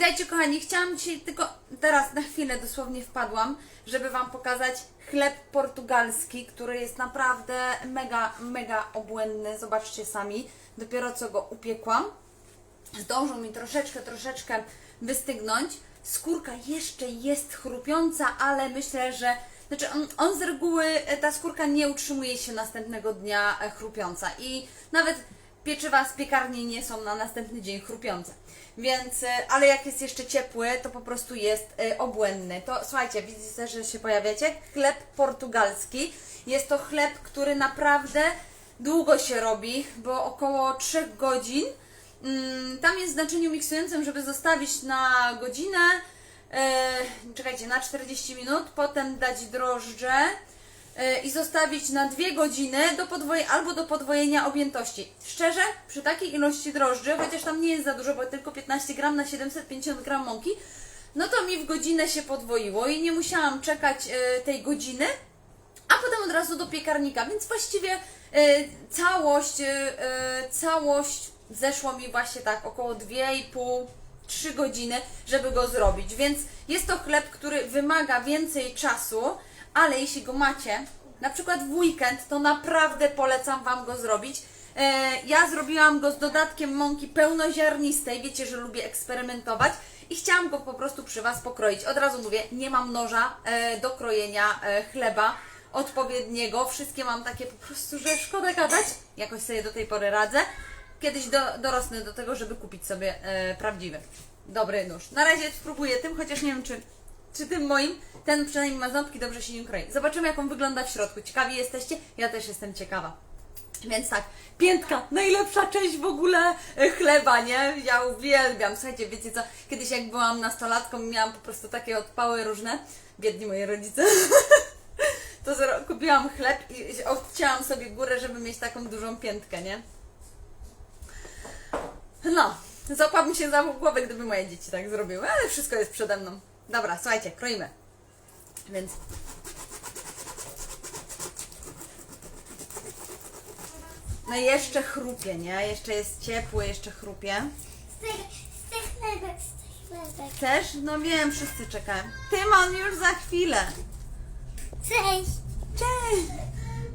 Witajcie kochani, chciałam dzisiaj tylko teraz na chwilę dosłownie wpadłam, żeby Wam pokazać chleb portugalski, który jest naprawdę mega, mega obłędny. Zobaczcie sami, dopiero co go upiekłam. Zdążył mi troszeczkę, troszeczkę wystygnąć. Skórka jeszcze jest chrupiąca, ale myślę, że znaczy on, on z reguły, e, ta skórka nie utrzymuje się następnego dnia e, chrupiąca i nawet pieczywa z piekarni nie są na następny dzień chrupiące. Więc, e, ale jak jest jeszcze ciepły, to po prostu jest e, obłędny. To słuchajcie, widzicie, że się pojawiacie? Chleb portugalski. Jest to chleb, który naprawdę długo się robi, bo około 3 godzin. Mm, Tam jest w znaczeniu miksującym, żeby zostawić na godzinę, e, czekajcie, na 40 minut, potem dać drożdże i zostawić na 2 godziny do podwoje, albo do podwojenia objętości. Szczerze, przy takiej ilości drożdży, chociaż tam nie jest za dużo, bo tylko 15 gram na 750 gram mąki, no to mi w godzinę się podwoiło i nie musiałam czekać e, tej godziny, a potem od razu do piekarnika, więc właściwie e, całość, e, e, całość zeszło mi właśnie tak około 2,5 3 godziny, żeby go zrobić. Więc jest to chleb, który wymaga więcej czasu, ale jeśli go macie, na przykład w weekend, to naprawdę polecam Wam go zrobić. E, ja zrobiłam go z dodatkiem mąki pełnoziarnistej, wiecie, że lubię eksperymentować i chciałam go po prostu przy Was pokroić. Od razu mówię, nie mam noża e, do krojenia e, chleba odpowiedniego. Wszystkie mam takie po prostu, że szkoda gadać. Jakoś sobie do tej pory radzę. Kiedyś do, dorosnę do tego, żeby kupić sobie prawdziwy, dobry nóż. Na razie spróbuję tym, chociaż nie wiem, czy, czy tym moim. Ten przynajmniej ma ząbki, dobrze się nim kroi. Zobaczymy, jak on wygląda w środku. Ciekawi jesteście? Ja też jestem ciekawa. Więc tak, piętka, najlepsza część w ogóle e, chleba, nie? Ja uwielbiam. Słuchajcie, wiecie co? Kiedyś jak byłam nastolatką, miałam po prostu takie odpały różne. Biedni moi rodzice. to kupiłam chleb i odcięłam sobie górę, żeby mieć taką dużą piętkę, nie? No, złapałabym się za głowę, gdyby moje dzieci tak zrobiły, ale wszystko jest przede mną. Dobra, słuchajcie, kroimy. Więc No i jeszcze chrupie, nie? Jeszcze jest ciepły, jeszcze chrupie. Chlebek, chlebek. Chcesz? No wiem, wszyscy czekają. Tymon już za chwilę. Cześć! Cześć!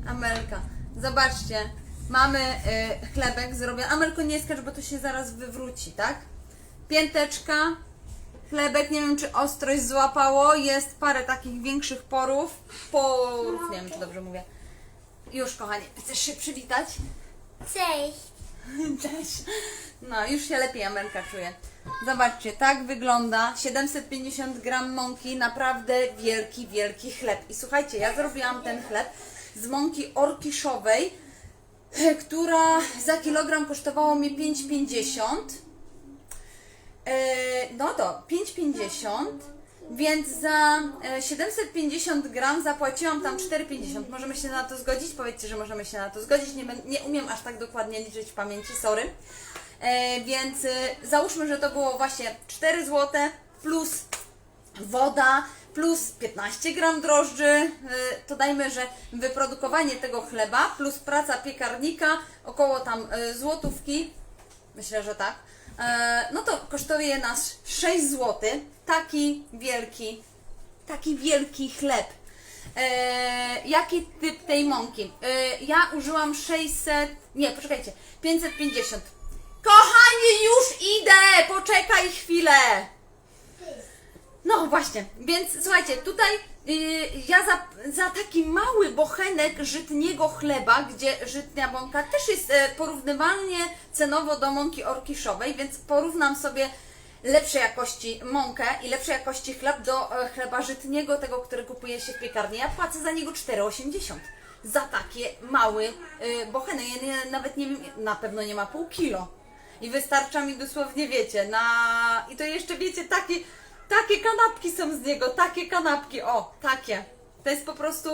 Amelka, zobaczcie. Mamy y, chlebek zrobiony. Amelko, nie skacz, bo to się zaraz wywróci, tak? Pięteczka, chlebek, nie wiem czy ostrość złapało. Jest parę takich większych porów. Porów, nie wiem czy dobrze mówię. Już, kochanie, chcesz się przywitać? Cześć! Cześć. No, już się lepiej Amelka czuje. Zobaczcie, tak wygląda 750 gram mąki, naprawdę wielki, wielki chleb. I słuchajcie, ja zrobiiłam ten chleb z mąki orkiszowej, która za kilogram kosztowała mi 5,50. E, No to 5,50. Więc za e, 750 gram zapłaciłam tam 4,50. Możemy się na to zgodzić? Powiedzcie, że możemy się na to zgodzić. Nie, nie umiem aż tak dokładnie liczyć w pamięci, sorry. E, więc e, załóżmy, że to było właśnie 4 zł plus woda plus 15 gram drożdży, e, to dajmy, że wyprodukowanie tego chleba plus praca piekarnika około tam e, złotówki, myślę, że tak, e, no to kosztuje nas 6 zł, taki wielki, taki wielki chleb. E, jaki typ tej mąki? E, ja użyłam 600, nie, poczekajcie, 550. Kochanie, już idę! Poczekaj chwilę! No właśnie, więc słuchajcie, tutaj yy, ja za, za taki mały bochenek żytniego chleba, gdzie żytnia mąka też jest e, porównywalnie cenowo do mąki orkiszowej, więc porównam sobie lepszej jakości mąkę i lepszej jakości chleb do e, chleba żytniego, tego, który kupuje się w piekarni. Ja płacę za niego 4,80 za takie mały e, bochenek. Ja nie, nawet nie wiem, na pewno nie ma pół kilo. I wystarcza mi dosłownie, wiecie, na... I to jeszcze, wiecie, takie, takie kanapki są z niego, takie kanapki, o, takie. To jest po prostu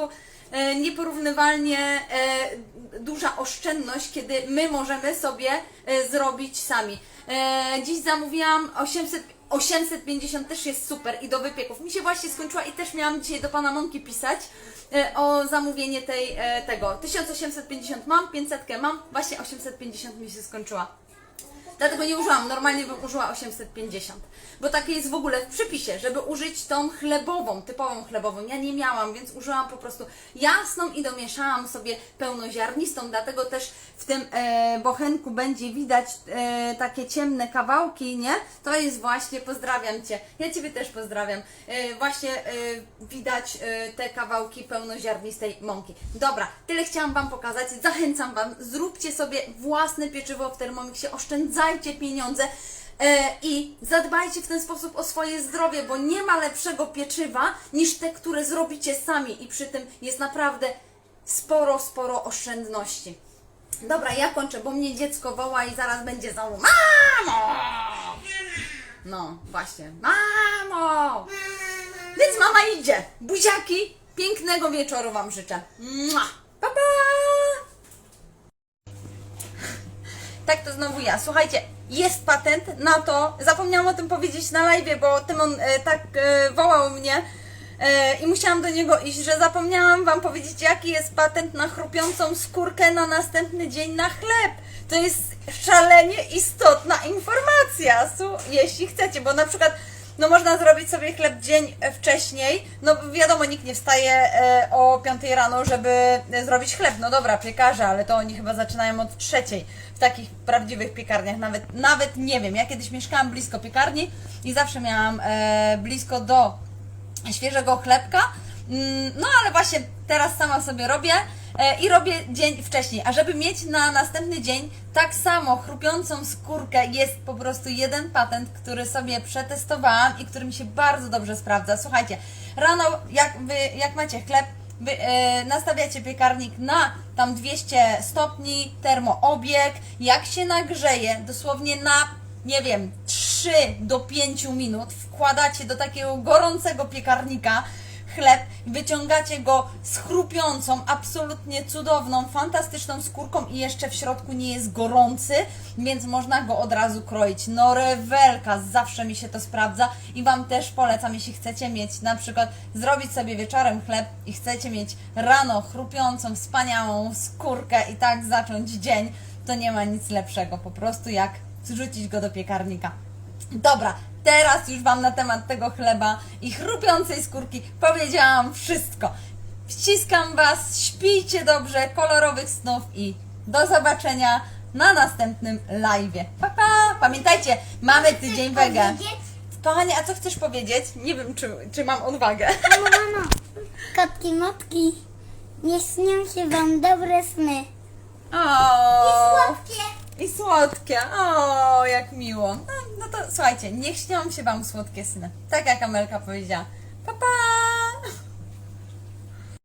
e, nieporównywalnie e, duża oszczędność, kiedy my możemy sobie e, zrobić sami. E, dziś zamówiłam 800, 850 też jest super i do wypieków. Mi się właśnie skończyła i też miałam dzisiaj do Pana Monki pisać e, o zamówienie tej, e, tego. 1850 mam, 500 mam, właśnie 850 mi się skończyła. Dlatego nie użyłam, normalnie bym użyła 850. Bo takie jest w ogóle w przepisie, żeby użyć tą chlebową, typową chlebową. Ja nie miałam, więc użyłam po prostu jasną i domieszałam sobie pełnoziarnistą, dlatego też w tym e, bochenku będzie widać e, takie ciemne kawałki, nie? To jest właśnie, pozdrawiam Cię, ja Ciebie też pozdrawiam, e, właśnie e, widać e, te kawałki pełnoziarnistej mąki. Dobra, tyle chciałam Wam pokazać, zachęcam Wam, zróbcie sobie własne pieczywo w Thermomixie, oszczędzajcie pieniądze, E, I zadbajcie w ten sposób o swoje zdrowie, bo nie ma lepszego pieczywa niż te, które zrobicie sami i przy tym jest naprawdę sporo, sporo oszczędności. Dobra, ja kończę, bo mnie dziecko woła i zaraz będzie znowu Mamo! No, właśnie, Mamo! Więc mama idzie. Buziaki, pięknego wieczoru Wam życzę. Pa, pa! Tak to znowu ja. Słuchajcie, jest patent na to. Zapomniałam o tym powiedzieć na live, bo Tymon e, tak e, wołał mnie e, i musiałam do niego iść, że zapomniałam Wam powiedzieć, jaki jest patent na chrupiącą skórkę na następny dzień na chleb. To jest szalenie istotna informacja, su, jeśli chcecie, bo na przykład no można zrobić sobie chleb dzień e, wcześniej. No wiadomo, nikt nie wstaje e, o 5 rano, żeby e, zrobić chleb. No dobra, piekarze, ale to oni chyba zaczynają od trzeciej w takich prawdziwych piekarniach. Nawet, nawet nie wiem. Ja kiedyś mieszkałam blisko piekarni i zawsze miałam blisko do świeżego chlebka. Mm, No ale właśnie teraz sama sobie robię i robię dzień wcześniej. A żeby mieć na następny dzień tak samo chrupiącą skórkę, jest po prostu jeden patent, który sobie przetestowałam i który mi się bardzo dobrze sprawdza. Słuchajcie, rano jak, wy, jak macie chleb, wy, e, nastawiacie piekarnik na tam 200 stopni, termoobieg. Jak się nagrzeje, dosłownie na nie wiem, 3 do 5 minut wkładacie do takiego gorącego piekarnika chleb wyciągacie go z chrupiącą, absolutnie cudowną, fantastyczną skórką i jeszcze w środku nie jest gorący, więc można go od razu kroić. No rewelka, zawsze mi się to sprawdza i Wam też polecam, jeśli chcecie mieć na przykład zrobić sobie wieczorem chleb i chcecie mieć rano chrupiącą, wspaniałą skórkę i tak zacząć dzień, to nie ma nic lepszego po prostu jak zrzucić go do piekarnika. Dobra, teraz już Wam na temat tego chleba i chrupiącej skórki powiedziałam wszystko. Ściskam Was, śpijcie dobrze, kolorowych snów i do zobaczenia na następnym live'ie. Pa, pa! Pamiętajcie, mamy tydzień wege. Kochanie, a co chcesz powiedzieć? Nie wiem, czy, czy mam odwagę. Mamo, mamo. Kotki, motki. Nie śnią się wam dobre sny. O, Słodkie. I słodkie. O, jak miło. No, no to słuchajcie, niech śnią się Wam słodkie sny. Tak jak Amelka powiedziała.